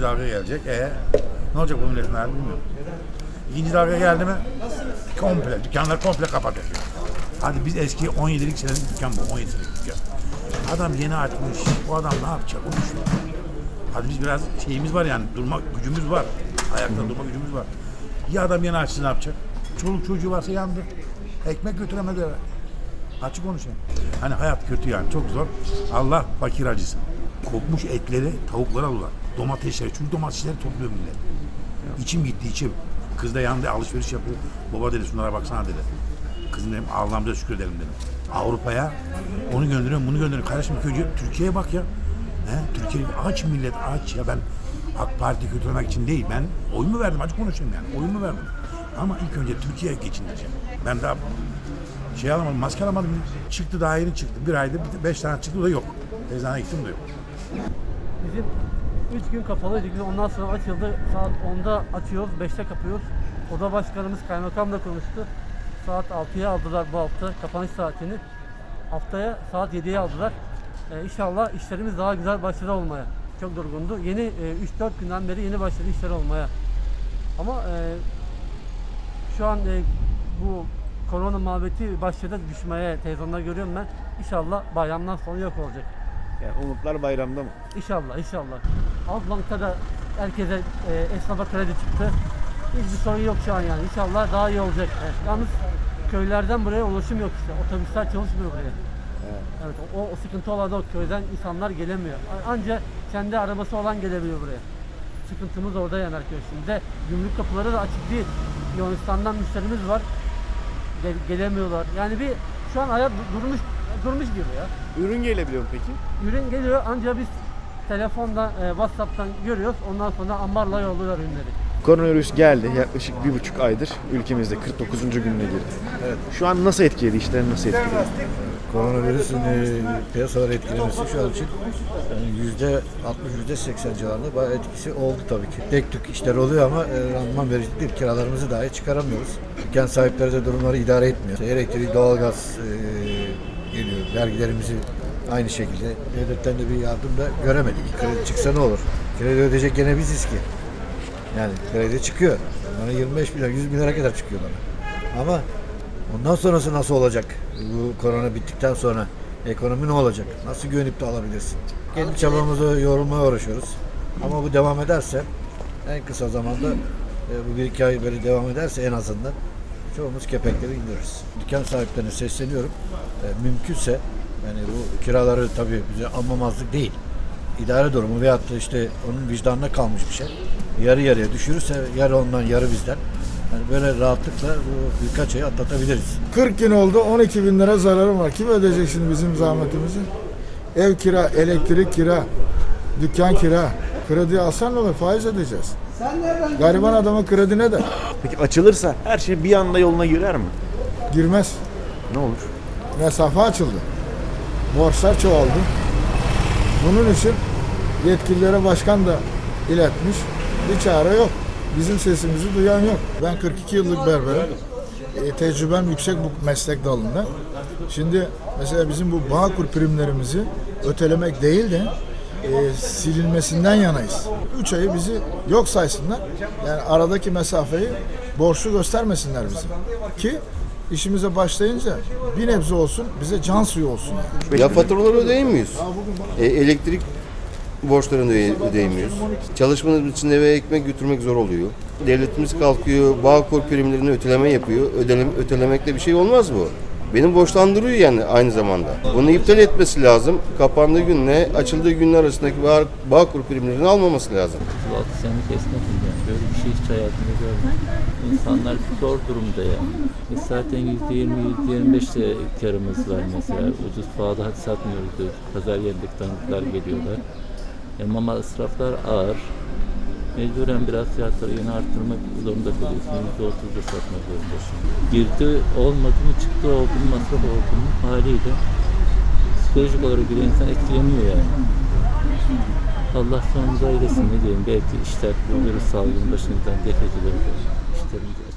İkinci dalga gelecek. E ne olacak bu milletin hali bilmiyorum. İkinci dalga geldi mi komple, dükkanlar komple kapatıyor. Hadi biz eski 17'lik senelik dükkan bu, 17 senelik dükkan. Adam yeni açmış, bu adam ne yapacak onu düşün. Hadi biz biraz şeyimiz var yani, durma gücümüz var. Ayakta durma gücümüz var. Ya adam yeni açtı ne yapacak? Çoluk çocuğu varsa yandı. Ekmek götüremedi eve. Açık konuşayım. Hani hayat kötü yani çok zor. Allah fakir acısın. Kokmuş etleri tavuklara alırlar. Domatesleri, çünkü domatesleri topluyor millet. İçim gitti içim. Kız da yanında alışveriş yapıyor. Baba dedi şunlara baksana dedi. Kızım dedim Allah'ımıza şükür ederim dedim. Avrupa'ya onu gönderiyorum bunu gönderiyorum. Kardeşim önce Türkiye'ye bak ya. He? Türkiye aç millet aç ya ben AK Parti kötülemek için değil. Ben oyumu verdim açık konuşayım yani. Oyumu verdim. Ama ilk önce Türkiye'ye geçindireceğim. Ben daha şey alamadım, maske alamadım. Çıktı daha yeni çıktı. Bir ayda beş tane çıktı o da yok. Eczaneye gittim de yok. Bizim 3 gün kapalıydı. Biz Ondan sonra açıldı. Saat 10'da açıyoruz, 5'te kapıyoruz. Oda başkanımız kaymakamla konuştu. Saat 6'ya aldılar bu hafta kapanış saatini. Haftaya saat 7'ye aldılar. Ee, inşallah işlerimiz daha güzel başladı olmaya. Çok durgundu. Yeni e, 3-4 günden beri yeni başladı işler olmaya. Ama e, şu an e, bu korona muhabbeti başladı düşmeye. Televizyonda görüyorum ben. İnşallah bayramdan sonra yok olacak. Yani umutlar bayramda mı? İnşallah inşallah. Halkbank'ta da herkese e, esnafa kredi çıktı. Hiçbir sorun yok şu an yani. İnşallah daha iyi olacak. Evet. Yalnız köylerden buraya ulaşım yok işte. Otobüsler çalışmıyor buraya. Evet. Evet o, o sıkıntı olan da o köyden insanlar gelemiyor. Anca kendi arabası olan gelebiliyor buraya. Sıkıntımız orada yani şimdi. De gümrük kapıları da açık değil. Yunanistan'dan müşterimiz var. Gel- gelemiyorlar. Yani bir şu an hayat du- durmuş durmuş gibi ya. Ürün gelebiliyor mu peki? Ürün geliyor ancak biz telefondan, e, WhatsApp'tan görüyoruz. Ondan sonra ambarla yolluyorlar ürünleri. Koronavirüs geldi yaklaşık bir buçuk aydır ülkemizde 49. gününe girdi. Evet. Şu an nasıl etkiledi, işleri nasıl etkiledi? Koronavirüsün e, piyasaları etkilemesi şu an için yani yüzde 60 yüzde 80 civarında bayağı etkisi oldu tabii ki. Tek tük işler oluyor ama e, randıman verici değil. Kiralarımızı dahi çıkaramıyoruz. Dükkan sahipleri de durumları idare etmiyor. İşte elektrik, doğalgaz e, geliyor. Vergilerimizi aynı şekilde. Devletten de bir yardım da göremedik. Kredi çıksa ne olur? Kredi ödeyecek gene biziz ki. Yani kredi çıkıyor. Bana 25 bin lira, 100 bin lira kadar çıkıyor bana. Ama ondan sonrası nasıl olacak? Bu korona bittikten sonra ekonomi ne olacak? Nasıl güvenip de alabilirsin? Kendi çabamızı yorulmaya uğraşıyoruz. Ama bu devam ederse en kısa zamanda e, bu bir iki ay böyle devam ederse en azından çoğumuz kepekleri indiririz. Dükkan sahiplerine sesleniyorum. E, mümkünse yani bu kiraları tabii bize almamazlık değil idare durumu veyahut da işte onun vicdanına kalmış bir şey. Yarı yarıya düşürürse yarı ondan yarı bizden. Yani böyle rahatlıkla bu birkaç ayı atlatabiliriz. 40 gün oldu 12 bin lira zararım var. Kim ödeyecek şimdi bizim zahmetimizi? Ev kira, elektrik kira, dükkan kira. Kredi alsan ne olur? Faiz ödeyeceğiz. Gariban adamın kredi ne de? Peki açılırsa her şey bir anda yoluna girer mi? Girmez. Ne olur? Mesafe açıldı. Borçlar çoğaldı. Bunun için yetkililere başkan da iletmiş. Bir çare yok. Bizim sesimizi duyan yok. Ben 42 yıllık berberim. E, tecrübem yüksek bu meslek dalında. Şimdi mesela bizim bu Bağkur primlerimizi ötelemek değil de e, silinmesinden yanayız. 3 ayı bizi yok saysınlar. Yani aradaki mesafeyi borçlu göstermesinler bize. Ki işimize başlayınca bir nebze olsun bize can suyu olsun. Yani. Ya faturaları ödeyemiyoruz. E, elektrik borçlarını öde- ödeyemiyoruz. Çalışmanın için eve ekmek götürmek zor oluyor. Devletimiz kalkıyor, Bağkur primlerini öteleme yapıyor. Ödeleme, ötelemekle bir şey olmaz bu. Beni borçlandırıyor yani aynı zamanda. Bunu iptal etmesi lazım. Kapandığı günle açıldığı günler arasındaki Bağ, Bağkur primlerini almaması lazım. 36 senelik esnafım yani. Böyle bir şey hiç hayatımda görmedim. İnsanlar zor durumda ya. E zaten %20, %25 de karımız var mesela. Ucuz pahalı hadi satmıyoruz. Pazar yerindeki tanıdıklar geliyorlar. E, ama ısraflar ağır. Mecburen biraz fiyatları yine arttırmak zorunda kalıyorsun. %30'da satmak zorundasın. Girdi olmadı mı çıktı oldu mu masraf oldu mu haliyle psikolojik olarak bile insan etkileniyor yani. Allah sonumuzu ayırsın ne diyeyim. Belki işler virüs salgının başından def edilir. İşlerimiz